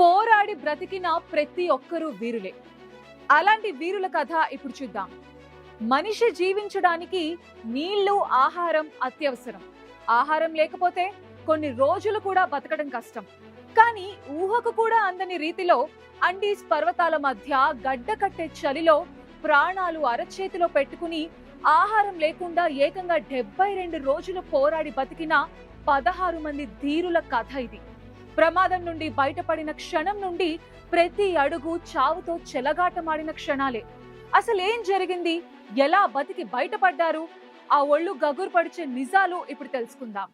పోరాడి బ్రతికిన ప్రతి ఒక్కరూ వీరులే. అలాంటి వీరుల కథ ఇప్పుడు చూద్దాం. మనిషి జీవించడానికి నీళ్ళు ఆహారం అత్యవసరం. ఆహారం లేకపోతే కొన్ని రోజులు కూడా బతకడం కష్టం. కానీ ఊహకు కూడా అందని రీతిలో అండీస్ పర్వతాల మధ్య గడ్డ కట్టే చలిలో ప్రాణాలు అరచేతిలో పెట్టుకుని ఆహారం లేకుండా ఏకంగా డెబ్బై రెండు రోజులు పోరాడి బతికిన పదహారు మంది ధీరుల కథ ఇది. ప్రమాదం నుండి బయటపడిన క్షణం నుండి ప్రతి అడుగు చావుతో చెలగాటమాడిన క్షణాలే. అసలేం జరిగింది? ఎలా బతికి బయటపడ్డారు? ఆ ఒళ్ళు గగురు పడిచే నిజాలు ఇప్పుడు తెలుసుకుందాం.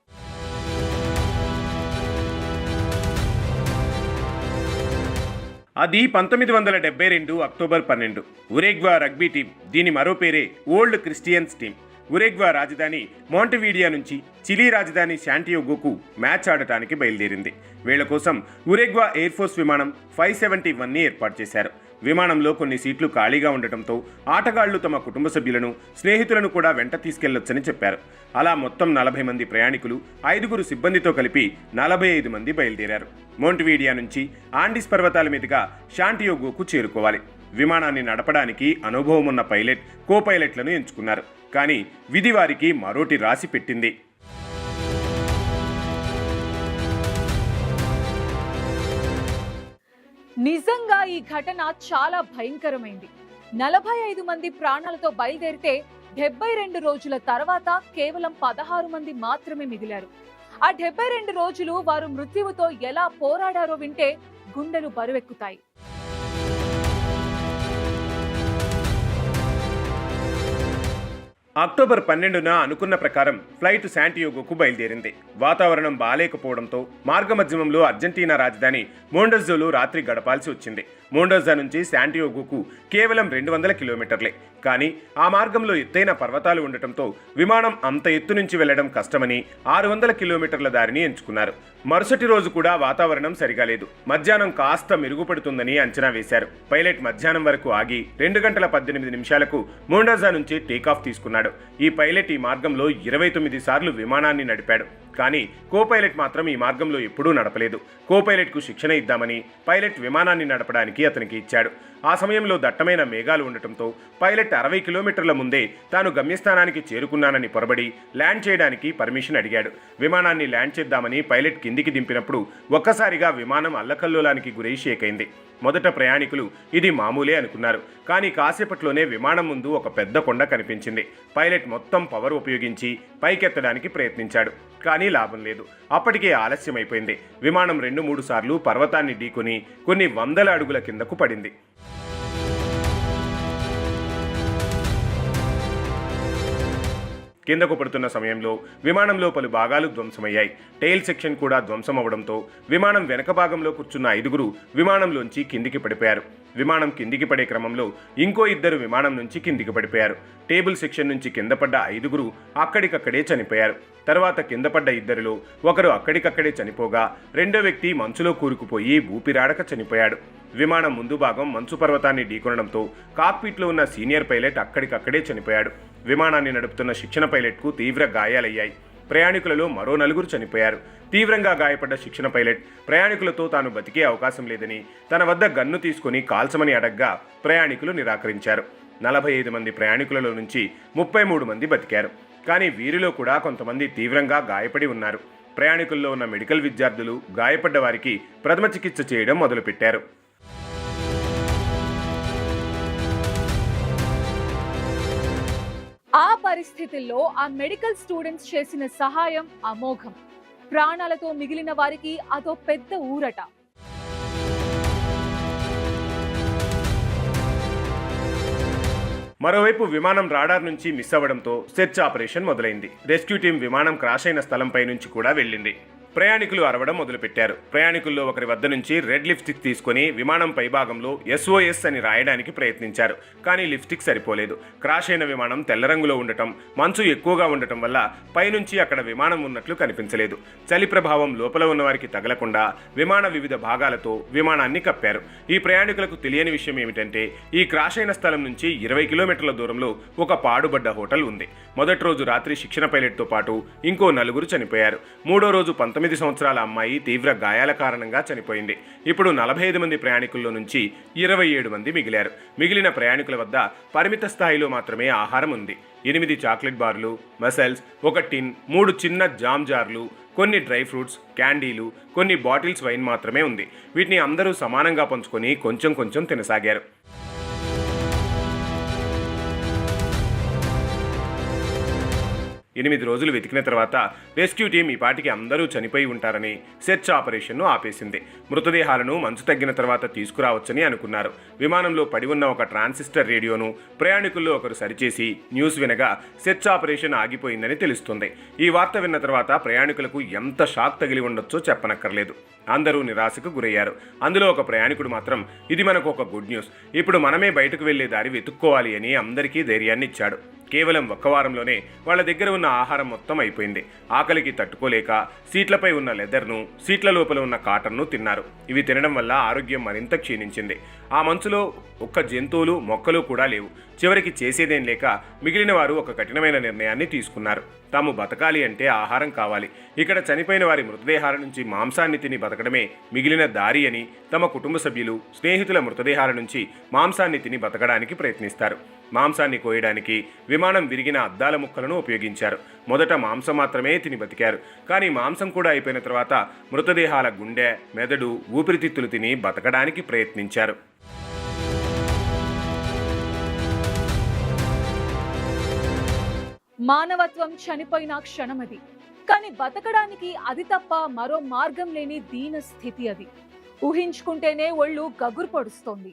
అది పంతొమ్మిది వందల డెబ్బై రెండు అక్టోబర్ పన్నెండు. ఉరేగ్వా రగ్బీ టీం దీని మరో పేరే ఓల్డ్ క్రిస్టియన్స్ టీం. ఉరేగ్వా రాజధాని మోంటవీడియా నుంచి చిలీ రాజధాని శాంటియోగోకు మ్యాచ్ ఆడటానికి బయలుదేరింది. వీళ్ళ కోసం ఉరేగ్వా ఎయిర్ ఫోర్స్ విమానం ఫైవ్ సెవెంటీ వన్ని ఏర్పాటు చేశారు. విమానంలో కొన్ని సీట్లు ఖాళీగా ఉండటంతో ఆటగాళ్ళు తమ కుటుంబ సభ్యులను స్నేహితులను కూడా వెంట తీసుకెళ్ళొచ్చని చెప్పారు. అలా మొత్తం నలభై మంది ప్రయాణికులు ఐదుగురు సిబ్బందితో కలిపి నలభై ఐదు మంది బయలుదేరారు. మోంటివీడియా నుంచి ఆండిస్ పర్వతాల మీదుగా శాంటియోగోకు చేరుకోవాలి. విమానాన్ని నడపడానికి అనుభవం ఉన్న పైలట్ కో పైలట్లను ఎంచుకున్నారు. కానీ విధి వారికి మరోటి రాసి పెట్టింది. నిజంగా ఈ ఘటన చాలా భయంకరమైంది. నలభై ఐదు మంది ప్రాణాలతో బయలుదేరితే డెబ్బై రెండు రోజుల తర్వాత కేవలం పదహారు మంది మాత్రమే మిగిలారు. ఆ డెబ్బై రెండు రోజులు వారు మృత్యువుతో ఎలా పోరాడారో వింటే గుండెలు బరువెక్కుతాయి. అక్టోబర్ పన్నెండున అనుకున్న ప్రకారం ఫ్లైట్ శాంటియోగోకు బయలుదేరింది. వాతావరణం బాలేకపోవడంతో మార్గమధ్యమంలో అర్జెంటీనా రాజధాని మోండోజోలో రాత్రి గడపాల్సి వచ్చింది. మోండోజా నుంచి శాంటియోగోకు కేవలం రెండు వందల కిలోమీటర్లే. కానీ ఆ మార్గంలో ఎత్తైన పర్వతాలు ఉండటంతో విమానం అంత ఎత్తు నుంచి వెళ్ళడం కష్టమని ఆరు వందల కిలోమీటర్ల దారిని ఎంచుకున్నారు. మరుసటి రోజు కూడా వాతావరణం సరిగా లేదు. మధ్యాహ్నం కాస్త మెరుగుపడుతుందని అంచనా వేశారు. పైలట్ మధ్యాహ్నం వరకు ఆగి రెండు గంటల పద్దెనిమిది నిమిషాలకు మోండోజా నుంచి టేకాఫ్ తీసుకున్నాడు. ఈ పైలట్ ఈ మార్గంలో ఇరవై తొమ్మిది సార్లు విమానాన్ని నడిపాడు. కానీ కో పైలట్ మాత్రం ఈ మార్గంలో ఎప్పుడూ నడపలేదు. కో పైలట్కు శిక్షణ ఇద్దామని పైలట్ విమానాన్ని నడపడానికి అతనికి ఇచ్చాడు. ఆ సమయంలో దట్టమైన మేఘాలు ఉండటంతో పైలట్ అరవై కిలోమీటర్ల ముందే తాను గమ్యస్థానానికి చేరుకున్నానని పొరబడి ల్యాండ్ చేయడానికి పర్మిషన్ అడిగాడు. విమానాన్ని ల్యాండ్ చేద్దామని పైలట్ కిందికి దింపినప్పుడు ఒక్కసారిగా విమానం అల్లకల్లోలానికి గురై షేక్ అయింది మొదట ప్రయాణికులు ఇది మామూలే అనుకున్నారు. కానీ కాసేపట్లోనే విమానం ముందు ఒక పెద్ద కొండ కనిపించింది. పైలట్ మొత్తం పవర్ ఉపయోగించి పైకెత్తడానికి ప్రయత్నించాడు. కానీ లాభం లేదు. అప్పటికే ఆలస్యమైపోయింది. విమానం రెండు మూడు సార్లు పర్వతాన్ని ఢీకొని కొన్ని వందల అడుగుల కిందకు పడింది. కిందకు పడుతున్న సమయంలో విమానంలో పలు భాగాలు ధ్వంసమయ్యాయి. టైల్ సెక్షన్ కూడా ధ్వంసమవడంతో విమానం వెనక భాగంలో కూర్చున్న ఐదుగురు విమానంలోంచి కిందికి పడిపోయారు. విమానం కిందికి పడే క్రమంలో ఇంకో ఇద్దరు విమానం నుంచి కిందికి పడిపోయారు. టేబుల్ సెక్షన్ నుంచి కింద పడ్డ ఐదుగురు అక్కడికక్కడే చనిపోయారు. తర్వాత కింద పడ్డ ఇద్దరిలో ఒకరు అక్కడికక్కడే చనిపోగా రెండో వ్యక్తి మంచులో కూరుకుపోయి ఊపిరాడక చనిపోయాడు. విమానం ముందు భాగం మంచు పర్వతాన్ని ఢీకొనడంతో కాక్పిట్లో ఉన్న సీనియర్ పైలట్ అక్కడికక్కడే చనిపోయాడు. విమానాన్ని నడుపుతున్న శిక్షణ పైలట్కు తీవ్ర గాయాలయ్యాయి. ప్రయాణికులలో మరో నలుగురు చనిపోయారు. తీవ్రంగా గాయపడ్డ శిక్షణ పైలట్ ప్రయాణికులతో తాను బతికే అవకాశం లేదని తన వద్ద గన్ను తీసుకుని కాల్చమని అడగ్గా ప్రయాణికులు నిరాకరించారు. నలభై ఐదు మంది ప్రయాణికులలో నుంచి ముప్పై మూడు మంది బతికారు. కానీ వీరిలో కూడా కొంతమంది తీవ్రంగా గాయపడి ఉన్నారు. ప్రయాణికుల్లో ఉన్న మెడికల్ విద్యార్థులు గాయపడ్డ వారికి ప్రథమ చికిత్స చేయడం మొదలుపెట్టారు. ఆ పరిస్థితుల్లో ఆ మెడికల్ స్టూడెంట్స్ చేసిన సహాయం అమోఘం. ప్రాణాలతో మిగిలిన వారికి అదో పెద్ద ఊరట. మరోవైపు విమానం రాడార్ నుంచి మిస్ అవ్వడంతో సెర్చ్ ఆపరేషన్ మొదలైంది. రెస్క్యూ టీం విమానం క్రాష్ అయిన స్థలంపై నుంచి కూడా వెళ్ళింది. ప్రయాణికులు అరవడం మొదలుపెట్టారు. ప్రయాణికుల్లో ఒకరి వద్ద నుంచి రెడ్ లిప్స్టిక్ తీసుకొని విమానం పైభాగంలో ఎస్ఓఎస్ అని రాయడానికి ప్రయత్నించారు. కానీ లిప్స్టిక్ సరిపోలేదు. క్రాష్ అయిన విమానం తెల్ల రంగులో ఉండటం మంచు ఎక్కువగా ఉండటం వల్ల పైనుంచి అక్కడ విమానం ఉన్నట్లు కనిపించలేదు. చలి ప్రభావం లోపల ఉన్నవారికి తగలకుండా విమాన వివిధ భాగాలతో విమానాన్ని కప్పారు. ఈ ప్రయాణికులకు తెలియని విషయం ఏమిటంటే ఈ క్రాష్ అయిన స్థలం నుంచి ఇరవై కిలోమీటర్ల దూరంలో ఒక పాడుబడ్డ హోటల్ ఉంది. మొదటి రోజు రాత్రి శిక్షణ పైలట్తో పాటు ఇంకో నలుగురు చనిపోయారు. మూడో రోజు పంతొమ్మిది పంతొమ్మిది సంవత్సరాల అమ్మాయి తీవ్ర గాయాల కారణంగా చనిపోయింది. ఇప్పుడు నలభై ఐదు మంది ప్రయాణికుల్లో నుంచి ఇరవై ఏడు మంది మిగిలారు. మిగిలిన ప్రయాణికుల వద్ద పరిమిత స్థాయిలో మాత్రమే ఆహారం ఉంది. ఎనిమిది చాక్లెట్ బార్లు మసల్స్ ఒక టిన్ మూడు చిన్న జామ్ జార్లు కొన్ని డ్రై ఫ్రూట్స్ క్యాండీలు కొన్ని బాటిల్స్ వైన్ మాత్రమే ఉంది. వీటిని అందరూ సమానంగా పంచుకొని కొంచెం కొంచెం తినసాగారు. ఎనిమిది రోజులు వెతికిన తర్వాత రెస్క్యూ టీం ఈ పాటికి అందరూ చనిపోయి ఉంటారని సెర్చ్ ఆపరేషన్ను ఆపేసింది. మృతదేహాలను మంచు తగ్గిన తర్వాత తీసుకురావచ్చని అనుకున్నారు. విమానంలో పడి ఉన్న ఒక ట్రాన్సిస్టర్ రేడియోను ప్రయాణికుల్లో ఒకరు సరిచేసి న్యూస్ వినగా సెర్చ్ ఆపరేషన్ ఆగిపోయిందని తెలుస్తుంది. ఈ వార్త విన్న తర్వాత ప్రయాణికులకు ఎంత షాక్ తగిలి ఉండొచ్చో చెప్పనక్కర్లేదు. అందరూ నిరాశకు గురయ్యారు. అందులో ఒక ప్రయాణికుడు మాత్రం ఇది మనకు ఒక గుడ్ న్యూస్. ఇప్పుడు మనమే బయటకు వెళ్ళే దారి వెతుక్కోవాలి అని అందరికీ ధైర్యాన్ని ఇచ్చాడు కేవలం ఒక్క వారంలోనే వాళ్ళ దగ్గర ఉన్న ఆహారం మొత్తం అయిపోయింది. ఆకలికి తట్టుకోలేక సీట్లపై ఉన్న లెదర్ను సీట్ల లోపల ఉన్న కాటన్ను తిన్నారు. ఇవి తినడం వల్ల ఆరోగ్యం మరింత క్షీణించింది. ఆ మంచులో ఒక్క జంతువులు మొక్కలు కూడా లేవు. చివరికి చేసేదేం లేక మిగిలిన వారు ఒక కఠినమైన నిర్ణయాన్ని తీసుకున్నారు. తాము బతకాలి అంటే ఆహారం కావాలి. ఇక్కడ చనిపోయిన వారి మృతదేహాల నుంచి మాంసాన్ని తిని బతకడమే మిగిలిన దారి అని తమ కుటుంబ సభ్యులు స్నేహితుల మృతదేహాల నుంచి మాంసాన్ని తిని బతకడానికి ప్రయత్నిస్తారు. మాంసాన్ని కోయడానికి విమానం విరిగిన అద్దాల ముక్కలను ఉపయోగించారు. మొదట మాంసం మాత్రమే తిని బతికారు. కానీ మాంసం కూడా అయిపోయిన తర్వాత మృతదేహాల గుండె మెదడు ఊపిరితిత్తులు తిని బతకడానికి ప్రయత్నించారు. మానవత్వం చనిపోయిన క్షణమది కానీ బతకడానికి అది తప్ప మరో మార్గం లేని దీన స్థితి అది. ఊహించుకుంటేనే ఒళ్ళు గగురు పడుస్తోంది.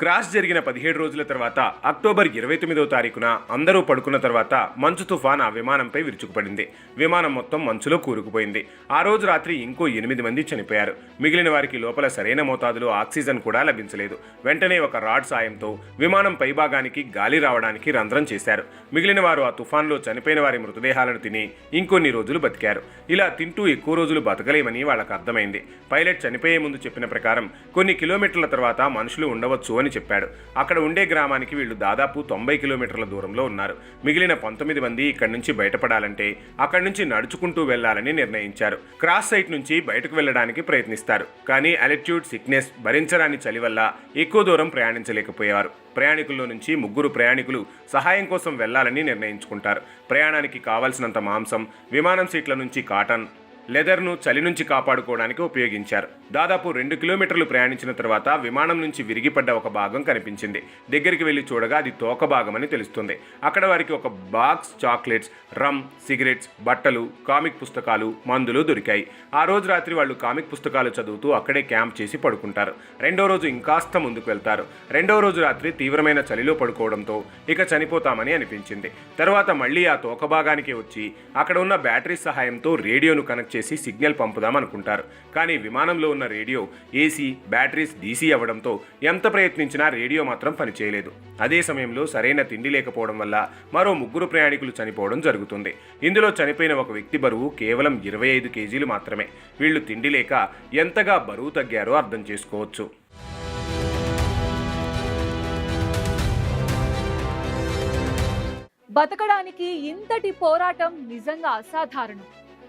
క్రాష్ జరిగిన పదిహేడు రోజుల తర్వాత అక్టోబర్ ఇరవై తొమ్మిదవ తారీఖున అందరూ పడుకున్న తర్వాత మంచు తుఫాన్ ఆ విమానంపై విరుచుకుపడింది. విమానం మొత్తం మంచులో కూరుకుపోయింది. ఆ రోజు రాత్రి ఇంకో ఎనిమిది మంది చనిపోయారు. మిగిలిన వారికి లోపల సరైన మోతాదులో ఆక్సిజన్ కూడా లభించలేదు. వెంటనే ఒక రాడ్ సాయంతో విమానం పైభాగానికి గాలి రావడానికి రంధ్రం చేశారు. మిగిలిన వారు ఆ తుఫాన్లో చనిపోయిన వారి మృతదేహాలను తిని ఇంకొన్ని రోజులు బతికారు. ఇలా తింటూ ఎక్కువ రోజులు బతకలేమని వాళ్ళకు అర్థమైంది. పైలట్ చనిపోయే ముందు చెప్పిన ప్రకారం కొన్ని కిలోమీటర్ల తర్వాత మనుషులు ఉండవచ్చు అని చెప్పాడు. అక్కడ ఉండే గ్రామానికి వీళ్ళు దాదాపు తొంభై కిలోమీటర్ల దూరంలో ఉన్నారు. మిగిలిన పంతొమ్మిది మంది ఇక్కడి నుంచి బయటపడాలంటే అక్కడి నుంచి నడుచుకుంటూ వెళ్ళాలని నిర్ణయించారు. క్రాస్ సైట్ నుంచి బయటకు వెళ్ళడానికి ప్రయత్నిస్తారు. కానీ అలిట్యూడ్ సిక్నెస్ భరించరాని చలి వల్ల ఎక్కువ దూరం ప్రయాణించలేకపోయేవారు. ప్రయాణికుల్లో నుంచి ముగ్గురు ప్రయాణికులు సహాయం కోసం వెళ్ళాలని నిర్ణయించుకుంటారు. ప్రయాణానికి కావలసినంత మాంసం విమానం సీట్ల నుంచి కాటన్ లెదర్ను చలి నుంచి కాపాడుకోవడానికి ఉపయోగించారు. దాదాపు రెండు కిలోమీటర్లు ప్రయాణించిన తర్వాత విమానం నుంచి విరిగిపడ్డ ఒక భాగం కనిపించింది. దగ్గరికి వెళ్ళి చూడగా అది తోక భాగమని తెలుస్తుంది. అక్కడ వారికి ఒక బాక్స్ చాక్లెట్స్ రమ్ సిగరెట్స్ బట్టలు కామిక్ పుస్తకాలు మందులు దొరికాయి. ఆ రోజు రాత్రి వాళ్ళు కామిక్ పుస్తకాలు చదువుతూ అక్కడే క్యాంప్ చేసి పడుకుంటారు. రెండో రోజు ఇంకాస్త ముందుకు వెళ్తారు. రెండో రోజు రాత్రి తీవ్రమైన చలిలో పడుకోవడంతో ఇక చనిపోతామని అనిపించింది. తర్వాత మళ్ళీ ఆ తోక భాగానికి వచ్చి అక్కడ ఉన్న బ్యాటరీ సహాయంతో రేడియోను కనెక్ట్ చేసి సిగ్నల్ పంపుదాం అనుకుంటారు. కానీ విమానంలో ఉన్న రేడియో ఏసీ బ్యాటరీస్ డీసీ అవ్వడంతో ఎంత ప్రయత్నించినా రేడియో మాత్రం పనిచేయలేదు. అదే సమయంలో సరైన తిండి లేకపోవడం వల్ల మరో ముగ్గురు ప్రయాణికులు చనిపోవడం జరుగుతుంది. ఇందులో చనిపోయిన ఒక వ్యక్తి బరువు కేవలం ఇరవై ఐదు కేజీలు మాత్రమే. వీళ్ళు తిండి లేక ఎంతగా బరువు తగ్గారో అర్థం చేసుకోవచ్చు. బతకడానికి ఇంతటి పోరాటం నిజంగా అసాధారణం.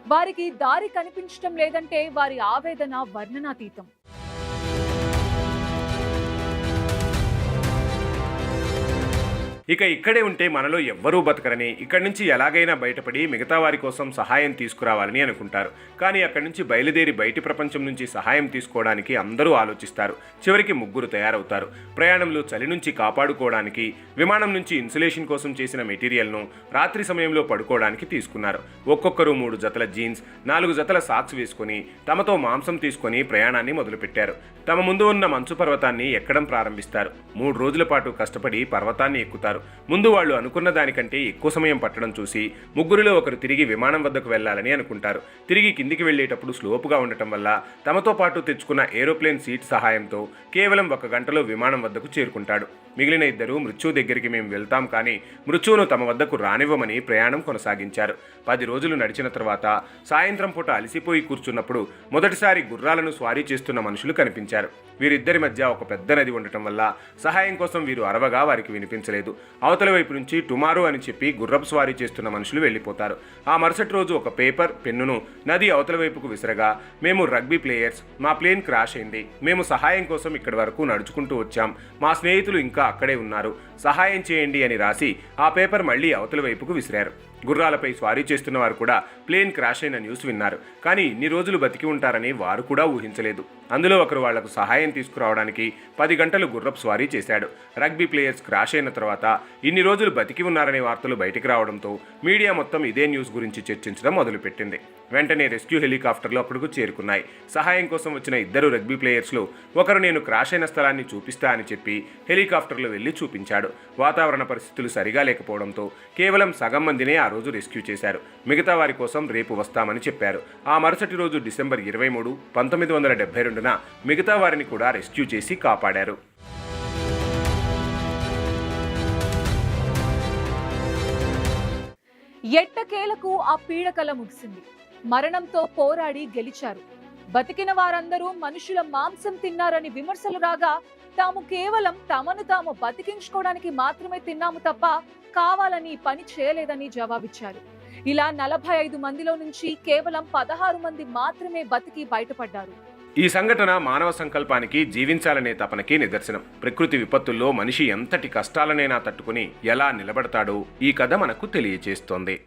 వారికి దారి కనిపించటం లేదంటే వారి ఆవేదన వర్ణనాతీతం. ఇక ఇక్కడే ఉంటే మనలో ఎవ్వరూ బతకరని ఇక్కడి నుంచి ఎలాగైనా బయటపడి మిగతా వారి కోసం సహాయం తీసుకురావాలని అనుకుంటారు. కానీ అక్కడి నుంచి బయలుదేరి బయటి ప్రపంచం నుంచి సహాయం తీసుకోవడానికి అందరూ ఆలోచిస్తారు. చివరికి ముగ్గురు తయారవుతారు. ప్రయాణంలో చలి నుంచి కాపాడుకోవడానికి విమానం నుంచి ఇన్సులేషన్ కోసం చేసిన మెటీరియల్ను రాత్రి సమయంలో పడుకోవడానికి తీసుకున్నారు. ఒక్కొక్కరు మూడు జతల జీన్స్ నాలుగు జతల సాక్స్ వేసుకొని తమతో మాంసం తీసుకొని ప్రయాణాన్ని మొదలుపెట్టారు. తమ ముందు ఉన్న మంచు పర్వతాన్ని ఎక్కడం ప్రారంభిస్తారు. మూడు రోజుల పాటు కష్టపడి పర్వతాన్ని ఎక్కుతారు. ముందు వాళ్ళు అనుకున్న దానికంటే ఎక్కువ సమయం పట్టడం చూసి ముగ్గురిలో ఒకరు తిరిగి విమానం వద్దకు వెళ్ళాలని అనుకుంటారు. తిరిగి కిందికి వెళ్ళేటప్పుడు స్లోపుగా ఉండటం వల్ల తమతో పాటు తెచ్చుకున్న ఏరోప్లేన్ సీట్ సహాయంతో కేవలం ఒక గంటలో విమానం వద్దకు చేరుకుంటాడు. మిగిలిన ఇద్దరు మృత్యు దగ్గరికి మేము వెళ్తాం కానీ మృత్యువును తమ వద్దకు రానివ్వమని ప్రయాణం కొనసాగించారు. పది రోజులు నడిచిన తర్వాత సాయంత్రం పూట అలసిపోయి కూర్చున్నప్పుడు మొదటిసారి గుర్రాలను స్వారీ చేస్తున్న మనుషులు కనిపించారు. వీరిద్దరి మధ్య ఒక పెద్ద నది ఉండటం వల్ల సహాయం కోసం వీరు అరవగా వారికి వినిపించలేదు. అవతల వైపు నుంచి టుమారో అని చెప్పి గుర్రపు స్వారీ చేస్తున్న మనుషులు వెళ్ళిపోతారు. ఆ మరుసటి రోజు ఒక పేపర్ పెన్నును నది అవతల వైపుకు విసరగా మేము రగ్బీ ప్లేయర్స్ మా ప్లేన్ క్రాష్ అయింది. మేము సహాయం కోసం ఇక్కడి వరకు నడుచుకుంటూ వచ్చాం. మా స్నేహితులు ఇంకా అక్కడే ఉన్నారు. సహాయం చేయండి అని రాసి ఆ పేపర్ మళ్ళీ అవతల వైపుకు విసిరారు. గుర్రాలపై స్వారీ చేస్తున్న వారు కూడా ప్లేన్ క్రాష్ అయిన న్యూస్ విన్నారు. కానీ ఇన్ని రోజులు బతికి ఉంటారని వారు కూడా ఊహించలేదు. అందులో ఒకరు వాళ్ళకు సహాయం తీసుకురావడానికి పది గంటలు గుర్రపు స్వారీ చేశాడు. రగ్బీ ప్లేయర్స్ క్రాష్ అయిన తర్వాత ఇన్ని రోజులు బతికి ఉన్నారనే వార్తలు బయటికి రావడంతో మీడియా మొత్తం ఇదే న్యూస్ గురించి చర్చించడం మొదలుపెట్టింది. వెంటనే రెస్క్యూ హెలికాప్టర్లు అక్కడకు చేరుకున్నాయి. సహాయం కోసం వచ్చిన ఇద్దరు రగ్బీ ప్లేయర్స్లో ఒకరు నేను క్రాష్ అయిన స్థలాన్ని చూపిస్తా అని చెప్పి హెలికాప్టర్లో వెళ్ళి చూపించాడు. వాతావరణ పరిస్థితులు సరిగా లేకపోవడంతో కేవలం సగం మందినే ఆ రోజు రెస్క్యూ చేశారు. మిగతా వారి కోసం రేపు వస్తామని చెప్పారు. ఆ మరుసటి రోజు డిసెంబర్ ఇరవై మూడు పంతొమ్మిది వందల డెబ్బై రెండున మిగతా వారిని కూడా రెస్క్యూ చేసి కాపాడారు. ఎట్టకేలకు ఆ పీడకల ముగిసింది. మరణంతో పోరాడి గెలిచారు. బతికిన వారందరూ మనుషుల మాంసం తిన్నారని విమర్శలు రాగా తాము కేవలం తమను తాము బతికించుకోవడానికి మాత్రమే తిన్నాము తప్ప కావాలని పని చేయలేదని జవాబిచ్చారు. ఇలా నలభై ఐదు మందిలో నుంచి కేవలం పదహారు మంది మాత్రమే బతికి బయటపడ్డారు. ఈ సంఘటన మానవ సంకల్పానికి జీవించాలనే తపనకి నిదర్శనం. ప్రకృతి విపత్తుల్లో మనిషి ఎంతటి కష్టాలనైనా తట్టుకుని ఎలా నిలబడతాడో ఈ కథ మనకు తెలియచేస్తోంది.